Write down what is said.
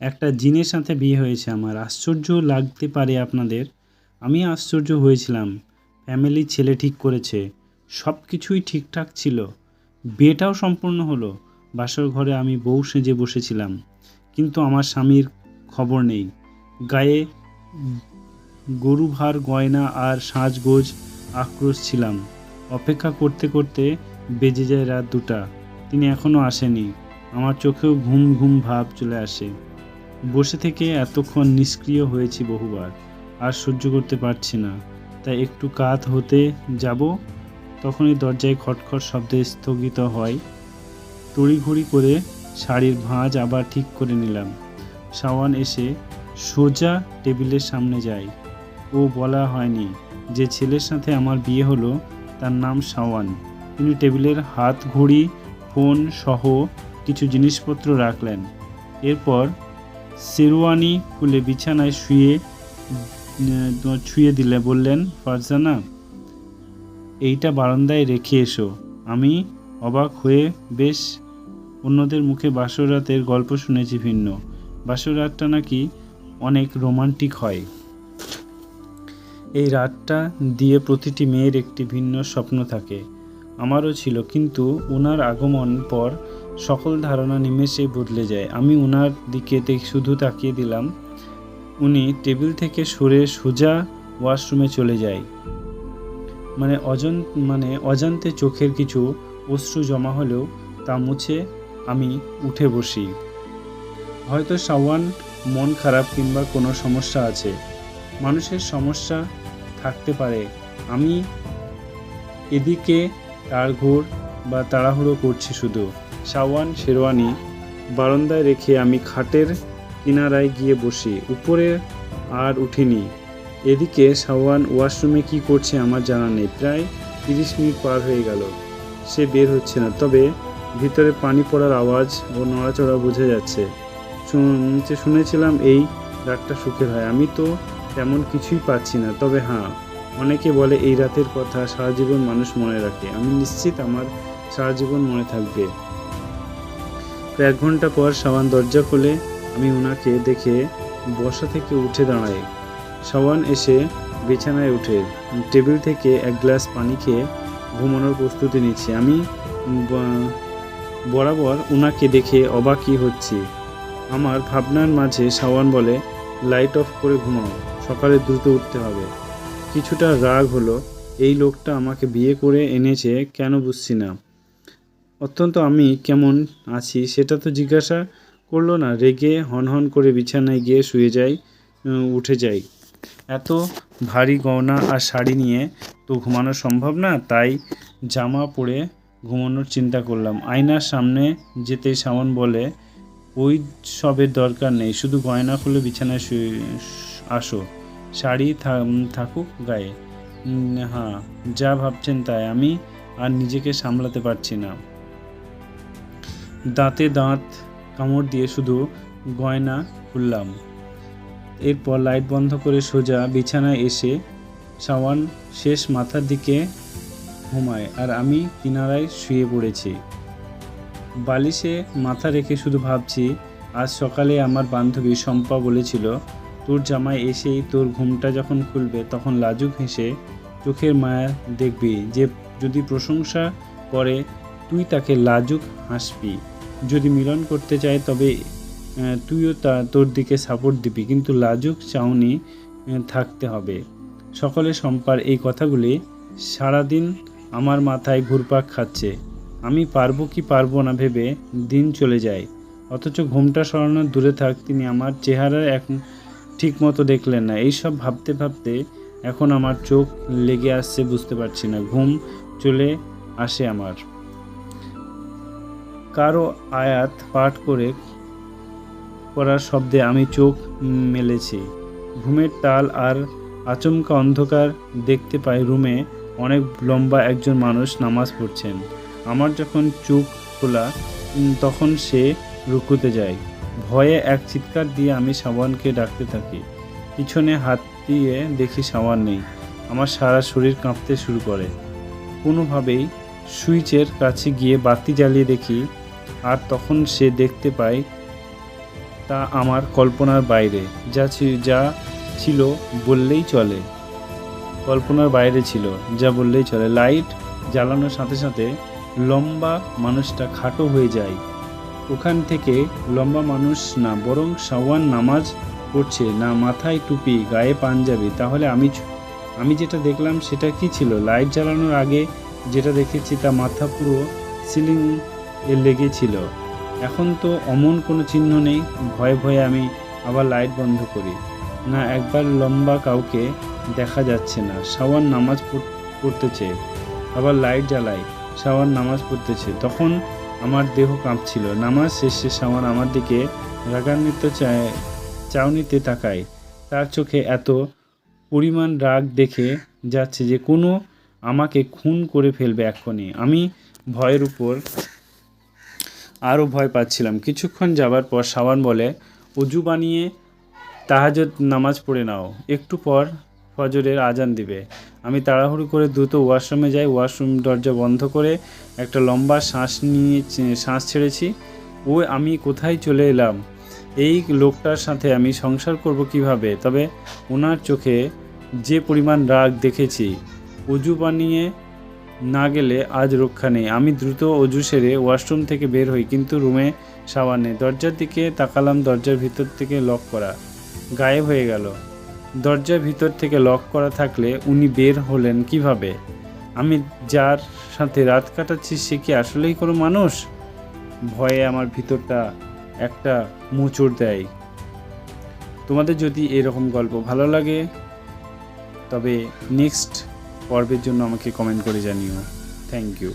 একটা জিনের সাথে বিয়ে হয়েছে আমার। আশ্চর্য লাগতে পারে আপনাদের। আমি আশ্চর্য হয়েছিলাম। ফ্যামিলি ছেলে ঠিক করেছে। সব কিছুই ঠিকঠাক ছিল। বিয়েটাও সম্পূর্ণ হলো। বাসর ঘরে আমি বউ সেজে বসেছিলাম। কিন্তু আমার স্বামীর খবর নেই। গায়ে গরু ভার, গয়না আর সাজগোজ আক্রোশ ছিলাম। অপেক্ষা করতে করতে বেজে যায় রাত দুটা। তিনি এখনও আসেনি। আমার চোখেও ঘুম ঘুম ভাব চলে আসে। বসে থেকে এতক্ষণ নিষ্ক্রিয় হয়েছি বহুবার, আর সহ্য করতে পারছি না। তাই একটু কাত হতে যাব, তখনই দরজায় খটখট শব্দে স্থগিত হয়। তড়িঘড়ি করে শাড়ির ভাঁজ আবার ঠিক করে নিলাম। শাওয়ান এসে সোজা টেবিলের সামনে যায়। ও বলা হয়নি, যে ছেলের সাথে আমার বিয়ে হলো, তার নাম শাওয়ান। তিনি টেবিলের হাত ঘড়ি, ফোন সহ কিছু জিনিসপত্র রাখলেন। এরপর শেরওয়ানি খুলে বিছানায় শুয়ে ছুঁয়ে দিলে বললেন, ফারজানা, এইটা বারান্দায় রেখে এসো। আমি অবাক হয়ে বেশ অন্যদের মুখে বাসরাতের গল্প শুনেছি ভিন্ন। বাসরাতটা নাকি অনেক রোমান্টিক হয়। এই রাতটা দিয়ে প্রতিটি মেয়ের একটি ভিন্ন স্বপ্ন থাকে। আমারও ছিল, কিন্তু ওনার আগমন পর সকল ধারণা নিমেষেই বদলে যায়। আমি ওনার দিকে শুধু তাকিয়ে দিলাম। উনি টেবিল থেকে সরে সোজা ওয়াশরুমে চলে যায়। মানে অজন মানে অজান্তে চোখের কিছু অশ্রু জমা হলেও তা মুছে আমি উঠে বসি। হয়তো সাওয়ান মন খারাপ কিংবা কোনো সমস্যা আছে। মানুষের সমস্যা থাকতে পারে। আমি এদিকে তার ঘোর বা তাড়াহুড়ো করছি শুধু। সাওয়ান শেরওয়ানি বারান্দায় রেখে আমি খাটের কিনারায় গিয়ে বসি, উপরে আর উঠিনি। এদিকে সাওয়ান ওয়াশরুমে কি করছে আমার জানা নেই, প্রায় তিরিশ মিনিট পার হয়ে গেল। সে বের হচ্ছে না, তবে ভিতরে পানি পড়ার আওয়াজ ও নড়াচড়া বোঝা যাচ্ছে। শুনেছিলাম এই রাতটা সুখের হয়। আমি তো তেমন কিছুই পাচ্ছি না, তবে হ্যাঁ অনেকে বলে এই রাতের কথা সারা জীবন মানুষ মনে রাখে। আমি নিশ্চিত আমার সারা জীবন মনে থাকবে। তো এক ঘণ্টা পর সাবান দরজা খুলে আমি ওনাকে দেখে বসা থেকে উঠে দাঁড়াই। সাবান এসে বিছানায় উঠে। টেবিল থেকে এক গ্লাস পানি খেয়ে ঘুমানোর প্রস্তুতি নিচ্ছি। আমি বরাবর ওনাকে দেখে অবাকই হচ্ছি। আমার ভাবনার মাঝে সাওয়ান বলে, লাইট অফ করে ঘুমাও, সকালে দ্রুত উঠতে হবে। কিছুটা রাগ হলো, এই লোকটা আমাকে বিয়ে করে এনেছে, কেন বুঝছি না। অত্যন্ত আমি কেমন আছি সেটা তো জিজ্ঞাসা করল না। রেগে হনহন করে বিছানায় গিয়ে শুয়ে যাই উঠে যাই। এত ভারী গয়না আর শাড়ি নিয়ে তো ঘুমানো সম্ভব না, তাই জামা পরে ঘুমানোর চিন্তা করলাম। আয়নার সামনে যেতে সামন বলে, ওই সবের দরকার নেই, শুধু গয়না খুলে বিছানায় শুয়ে, আসো। শাড়ি থাকুক গায়ে। হ্যাঁ যা ভাবছেন তাই। আমি আর নিজেকে সামলাতে পারছি না। দাঁতে দাঁত কামড় দিয়ে শুধু গয়না খুললাম। এরপর লাইট বন্ধ করে সোজা বিছানায় এসে সাওয়ান শেষ মাথার দিকে ঘুমায় আর আমি কিনারায় শুয়ে পড়েছি। বালিশে মাথা রেখে শুধু ভাবছি, আজ সকালে আমার বান্ধবী শম্পা বলেছিল, তোর জামাই এসেই তোর ঘুমটা যখন খুলবে তখন লাজুক হেসে চোখের মায়া দেখবি। যে যদি প্রশংসা করে তাকে লাজুক হাসবি। যদি মিলন করতে চায় তবে তুইও তা তোর দিকে সাপোর্ট দিবি। কিন্তু লাজুক চাউনি থাকতে হবে। সকলে সম্পার এই কথাগুলি, সারাদিন আমার মাথায় ঘুরপাক খাচ্ছে। আমি পারব কি পারব না ভেবে দিন চলে যায়। অথচ ঘুমটা সরানোর দূরে থাক, তিনি আমার চেহারা এক ঠিক মতো দেখলেন না। এইসব ভাবতে ভাবতে এখন আমার চোখ লেগে আসছে বুঝতে পারছি না। ঘুম চলে আসে আমার। কারও আয়াত পাঠ করে করার শব্দে আমি চোখ মেলেছি। ঘুমের তাল আর আচমকা অন্ধকার দেখতে পাই রুমে অনেক লম্বা একজন মানুষ নামাজ পড়ছেন। আমার যখন চোখ খোলা তখন সে রুকুতে যায়। ভয়ে এক চিৎকার দিয়ে আমি সাবানকে ডাকতে থাকি। পিছনে হাত দিয়ে দেখি সাবান নেই। আমার সারা শরীর কাঁপতে শুরু করে। কোনোভাবেই সুইচের কাছে গিয়ে বাতি জ্বালিয়ে দেখি আর তখন সে দেখতে পায় তা আমার কল্পনার বাইরে, যা যা ছিল বললেই চলে। কল্পনার বাইরে ছিল, যা বললেই চলে। লাইট জ্বালানোর সাথে সাথে লম্বা মানুষটা খাটো হয়ে যায়। ওখান থেকে লম্বা মানুষ না, বরং সাওয়ান নামাজ পড়ছে। না, মাথায় টুপি, গায়ে পাঞ্জাবি। তাহলে আমি আমি যেটা দেখলাম সেটা কি ছিল? লাইট জ্বালানোর আগে যেটা দেখেছি তা মাথা পুরো সিলিং এ লেগেছিল। এখন তো অমন কোনো চিহ্ন নেই, ভয়ে ভয়ে আমি আবার লাইট বন্ধ করি। না, একবার লম্বা কাউকে দেখা যাচ্ছে না। সাওয়ান নামাজ পড়- পড়তেছে, আবার লাইট জ্বালাই সাওয়ান নামাজ পড়তেছে। তখন আমার দেহ কাঁপছিল। নামাজ শেষে সাওয়ান আমার দিকে রাগান্বিত চাউনিতে তাকায়। তার চোখে এত পরিমাণ রাগ দেখে যাচ্ছে যে কোনো আমাকে খুন করে ফেলবে এক্ষুনি আমি ভয়ের উপর আরও ভয় পাচ্ছিলাম। কিছুক্ষণ যাবার পর সাবান বলে অজু বানিয়ে তাহাজত নামাজ পড়ে নাও। একটু পর ফজরের আজান দিবে। আমি তাড়াহুড়ো করে দ্রুত ওয়াশরুমে যাই। ওয়াশরুম দরজা বন্ধ করে একটা লম্বা শ্বাস নিয়ে, শ্বাস ছেড়েছি। ও, আমি কোথায় চলে এলাম? এই লোকটার সাথে আমি সংসার করব কীভাবে? তবে ওনার চোখে যে পরিমাণ রাগ দেখেছি। উজু বানিয়ে না গেলে আজ রক্ষা নেই। আমি দ্রুত অজু সেরে ওয়াশরুম থেকে বের হই, কিন্তু রুমে সাবান নেই। দরজার দিকে তাকালাম, দরজার ভিতর থেকে লক করা। গায়েব হয়ে গেল। দরজার ভিতর থেকে লক করা থাকলে উনি বের হলেন কীভাবে? আমি যার সাথে রাত কাটাচ্ছি, সে কি আসলেই কোনো মানুষ? ভয়ে আমার ভিতরটা একটা মোচড় দেয়। তোমাদের যদি এরকম গল্প ভালো লাগে, তবে নেক্সট পর্বের জন্য আমাকে কমেন্ট করে জানিও। Thank you